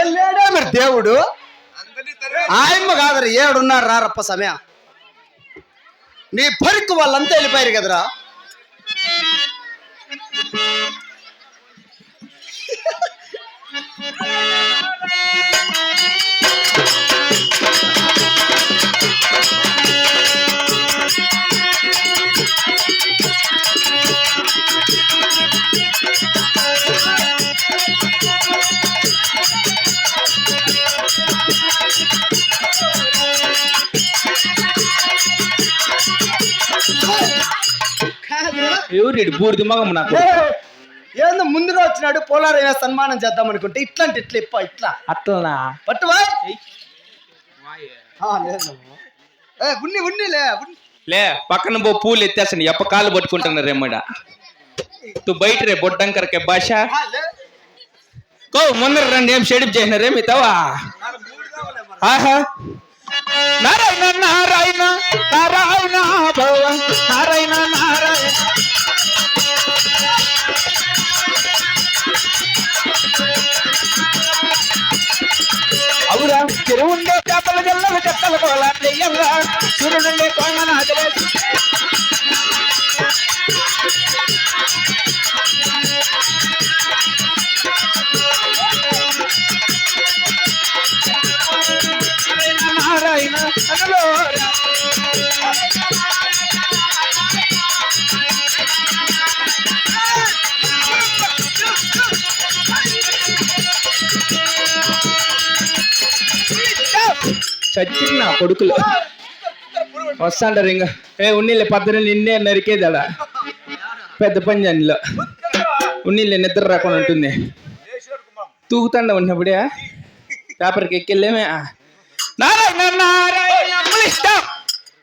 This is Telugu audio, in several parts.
ఏం లేడా మరి దేవుడు? ఆయమ్మ కాదరా ఏడున్నారు రారప్ప సమయం. నీ పరికి వాళ్ళంతా వెళ్ళిపోయారు కదరా. ఎవరు బూడిది మగం నాకు? ఏందో ముందుగా వచ్చినాడు పోలారయ్య సన్మానం చేద్దాం అనుకుంటే ఇట్లాంటి ఇట్లా ఇప్ప ఇట్లా. అట్లనా పట్టువా. ఆ, లేదమ్మా. ఏ ఉన్ని ఉన్ని. లే పక్కన పో పూలు ఎత్తేసండి ఎప్ప కాళ్ళు పట్టుకుంటున్నారు రేమడ తు బయట రే బొడ్డంకరకే భాష. కో ముందర రండి ఏం షెడిప్ చేసినారే? మీ తవా ఆహా. నారాయణ నారాయణ. చచ్చిన నా కొడుకులు. వస్తాంటారు ఇంకా ఏ ఉన్నీళ్ళే పద్దరు నిన్నే నరికేదాడా? పెద్ద పంజానిలో ఉన్నీళ్ళే నిద్ర రాకుండా ఉంటుంది. తూగుతాండ ఉన్నప్పుడే పేపర్కి ఎక్కెళ్ళేమే నారాయణ నారాయణ పులిస్తా!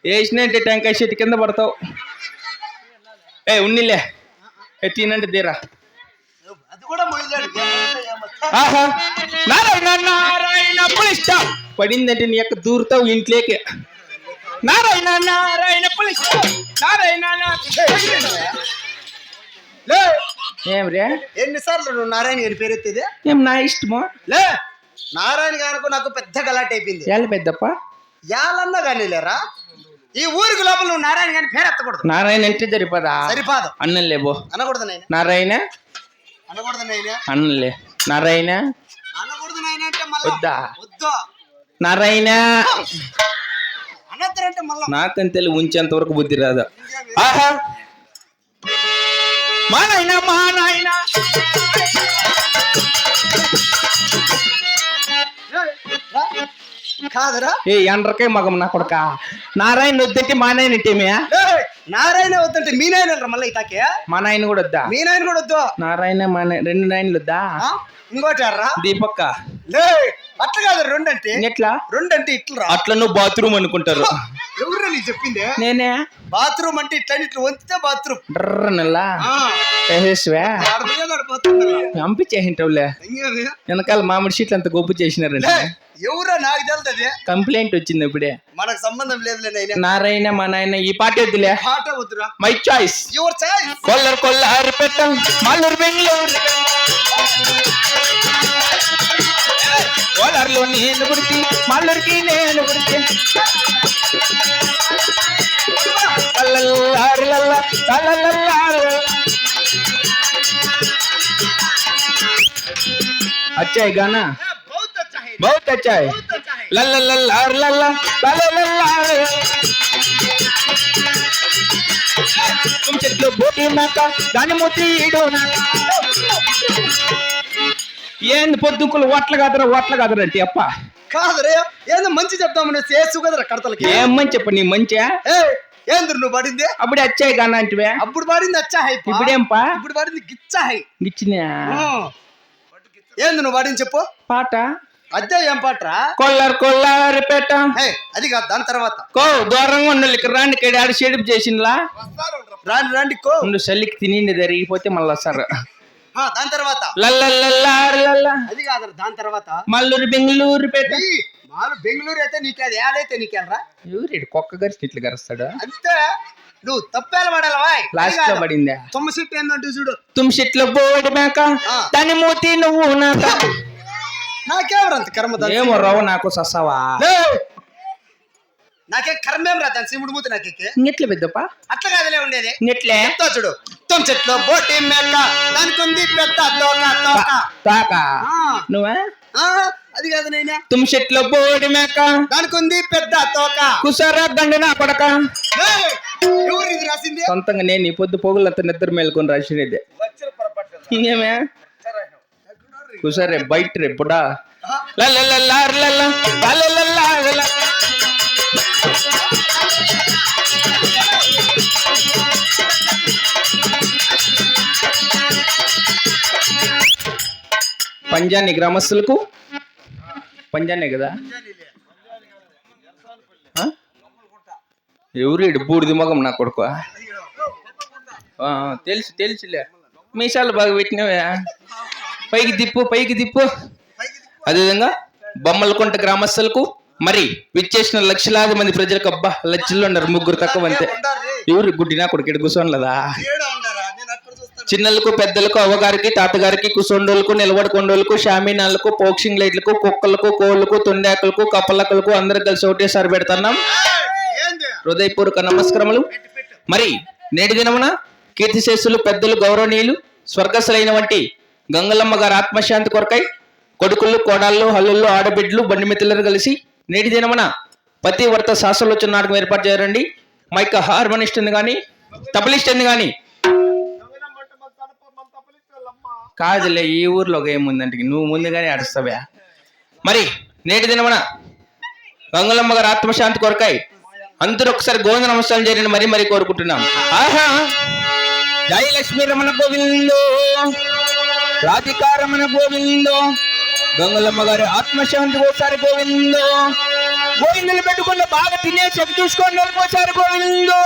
వేసినంటే టెంకాయ చెట్టు కింద పడతావు. ఏ ఉన్నీళ్ళే ఏ తినంటే తీరా. ఆహా. నారాయణ నారాయణ పులిస్తా! పడిందంటే నీ యొక్క దూరుతావు ఇంట్లోకి. నారాయణ నారాయణ నారాయణ ఏం రే? ఎన్నిసార్లు నువ్వు నారాయణ గారి పేరు ఎత్తేది? ఏం నా ఇష్టమా? లే. నారాయణ గారికి నాకు పెద్ద గలాట్ అయిపోయింది. ఏళ్ళ పెద్దప్ప? యాలన్నా కానీ లేరా? ఈ ఊరికి లోపల నువ్వు నారాయణ గారి పేరు ఎత్తకూడదు. నారాయణ అంటే సరిపదా సరిపాదు. అన్నం లేబో అనకూడదు నాయన. నారాయణ? అనకూడదు నాయన. అన్నంలే. నారాయణ? అనకూడదు నాయన అంటే మళ్ళా వద్దా? వద్దు. నారాయణ. తెలివి ఉంచేంత వరకు బుద్ధి రాదు? ఆహా. మా నాయన మా నాయన. కాదురా. ఏ ఎండ్రకే మగం నా కొడక? నారాయణ వద్దంటే మా నాయన ఇట్టేమే లే, నారాయణ వద్దంటే మీ నాయన మళ్ళీ ఇతాకే? మా నాయన కూడా వద్దా? మీ నాయన కూడా వద్దు? నారాయణ మా నాయన రెండు నాయనలు వద్దా? ఆ? ఇంకోటి రా దీపక్క. లే అట్లా కాదు రెండు అంటే ఎట్లా? రెండు అంటే ఇట్లా రా. అట్లా నువ్వు బాత్రూమ్ అనుకుంటారు. నీకు చెప్పింది? నేనే? బాత్రూమ్ అంటే ఇట్లా ఇట్లా వంచితే బాత్రూమ్. నల్లా వేసేసివా పంపించేసింటావులే వెనకాల మామిడి షీట్లు అంత గొప్ప చేసినారండి ఎవరో నాకు తెలుస్తుంది కంప్లైంట్ వచ్చింది ఇప్పుడే. మనకు సంబంధం లేదులే నారాయణ మా నాయన ఈ పాట వద్దులే. పాట వద్దురా? మై చాయిస్ యువర్ చాయిస్ కొల్లరు కొల్లారు పెట్టం మల్లూరు బెంగళూరు. కోలారులో నేను పుడితే మల్లూరికి నేను లల్లల్లారు. अच्छा है गाना बहुत अच्छा है बहुत अच्छा है बहुत अच्छा है लल्लल्लार लल्ला लल्लल्लार తుమ్ చెట్లు బోటి మేక దాని మూతి ఈడు నాక ఏంది పొద్దుకులు ఓట్ల కాదరా ఓట్ల కాదరా అంటే అప్ప కాదురే ఏందో మంచి చెప్తామని చేసు కదరా కడతలకి? ఏం మంచి చెప్ప నీ మంచియా ఏ ఏంద్రు నువ్వు పడింది? అప్పుడే వచ్చాయి కానీ అంటివే? అప్పుడు పడింది అచ్చా హై. ఇప్పుడేంపా? ఇప్పుడు పడింది గిచ్చా హై. గిచ్చినా. ఏంది నువ్వు పడింది చెప్పు? పాట? అదే ఏం పాటరా? కొల్లర్ కొల్లారి పెట్ట హే అది కాదు దాని తర్వాత. కో దూరంగా ఉండాలి ఇక్కడ రాండి ఇక్కడ ఆడ షేడిప్ చేసినలా రాండి రాండి కో. ఉండు చల్లికి తినిండి జరిగిపోతే మళ్ళా ఆ, దాని తర్వాత. అది కాదురా దాని తర్వాత. మల్లూరు బెంగళూరు పేట. ఈ మాలు బెంగళూరు అయితే నీకు అది ఏదైతే నీకెళ్ళరా ఎవరు కుక్క గరిచి ఇట్లా గరుస్తాడు? అంతే. నువ్వు తప్పేలా పడాలి వాయ్. లాస్ట్లో పడిందా. తొమ్మిది సీట్ ఏందంటే చూడు. తుమ్ చెట్లు బోడి మేక. దాని మూతి నువ్వు నాక. నాకేమరా అంత కర్మ ఏమో రావు నాకు ససావా. లే! నాకే కర్మేం రా దాని సిముడు మూతి నాకే ఇంకెట్ల పెద్దప్ప? అట్లా కాదులే ఉండేది. ఇంకెట్లే చెప్తా చూడు. తొమ్మిది చెట్లు బోటి మేక దానికి ఉంది పెద్ద తోక తోక. తాక? ఆ, నువ్వా? అది కాదు నేనే. తుమ్ చెట్లు బోడి మేక. దానికి ఉంది పెద్ద తోక. కుసారా దండ నా కొడక. ఇది రాసింది? సొంతంగా నేను ఈ పొద్దు పోగులంతా నిద్ర మేలుకొని రాసినది. ఇంకేమే కుసరే బయట రే బుడా. ఆ, లల్లల్లారి లల్ల, లల్లల్లారి లల్ల. పంజాని గ్రామస్తులకు? పంజానే కదా? ఎవరు ఈడు? బూడిది మొగం నా కొడుకు తెలుసు తెలుసులే. మీసాలు బాగా పెట్టినవే పైకి దిప్పు పైకి దిప్పు అదేవిధంగా బొమ్మలకుంట గ్రామస్తులకు మరి విచ్చేసిన లక్షలాది మంది ప్రజలకు అబ్బా లక్షల్లో ఉన్నారు ముగ్గురు తక్కువ అంతే ఎవరు గుడ్డినా కొడుకు కూర్చోనలేదా? లేదా చిన్నలకు పెద్దలకు అవ్వగారికి తాతగారికి కుసొండోళ్ళకు నిలబడుకొండోళ్ళకు షామీనాలకు పోక్షింగ్ లైట్లకు కుక్కలకు కోళ్ళకు తుండాకులకు కప్పలకలకు అందరు కలిసి ఒకటేసారి పెడుతున్నాం. హృదయపూర్వక నమస్కారములు. మరి నేటి దినమున కీర్తిశేషులు పెద్దలు గౌరవనీయులు స్వర్గస్థులైన వంటి గంగలమ్మ గారి ఆత్మశాంతి కొరకై కొడుకులు కోడాళ్ళు హల్లుళ్ళు ఆడబిడ్డలు బండిమిత్రులు కలిసి నేటి దినమున పతివర్త వర్త వచ్చిన నాటకం ఏర్పాటు చేయారండి మైక హార్మోనిస్ట్ని కానీ తబలిస్ట్ కానీ కాదులే ఈ ఊర్లో ఒక ఏముందంటే నువ్వు ముందుగానే అడుస్తావా మరి నేటి దినమన గంగులమ్మ గారు ఆత్మశాంతి కొరకాయి అందరూ ఒకసారి గోవింద నమస్కారం చేయండి మరీ మరీ కోరుకుంటున్నాం. ఆహా! జై లక్ష్మీ రమణ గోవిందో రాధికారమణ గోవిందో గంగులమ్మ గారి ఆత్మశాంతి ఒకసారి గోవిందో గోవిందులు పెట్టుకున్న బాగా తినే చెక్ చూసుకోండి ఒకసారి గోవిందో.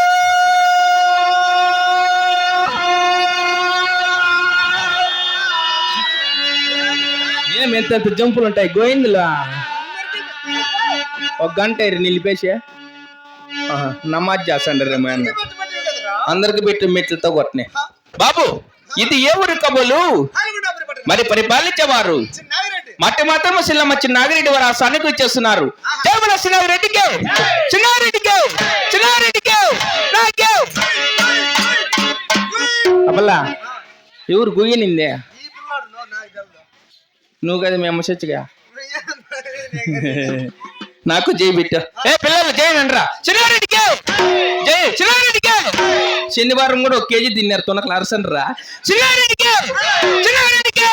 ఏం ఎంత ఎంత జంపులు ఉంటాయి? గోయిందిలా ఒక గంట ఇరు నిలిపేసి. ఆహా, నమాజ్ చేస్తాండ్రు రే మా అందరికి పెట్టి మెట్లతో కొట్టినాయి బాబు ఇది ఏ ఊరు కబులు? మరి పరిపాలించేవారు? మట్టి మాత్రం సిల్లమ్మ చిన్నాగిరెడ్డి వారు ఆ సన్నికి వచ్చేస్తున్నారు. జయముల చిన్నాగిరెడ్డికి చిన్నారెడ్డికే చిన్నారెడ్డికే అబ్బల్లా ఎవరు గుయ్యనిందే ఈ పిల్లాడు నో, నాకు తెలుసు. నువ్వు కదా మేము చచ్చిగా నేను- నాకు జై బిట్ట. ఏ పిల్లలు జై అనరా చిన్నారెడ్డికి. జై. చిన్నారెడ్డికి. శనివారం కూడా ఒక కేజీ తిన్నారు తొనకలు అరసనరా చిన్నారెడ్డికి. చిన్నారెడ్డికి.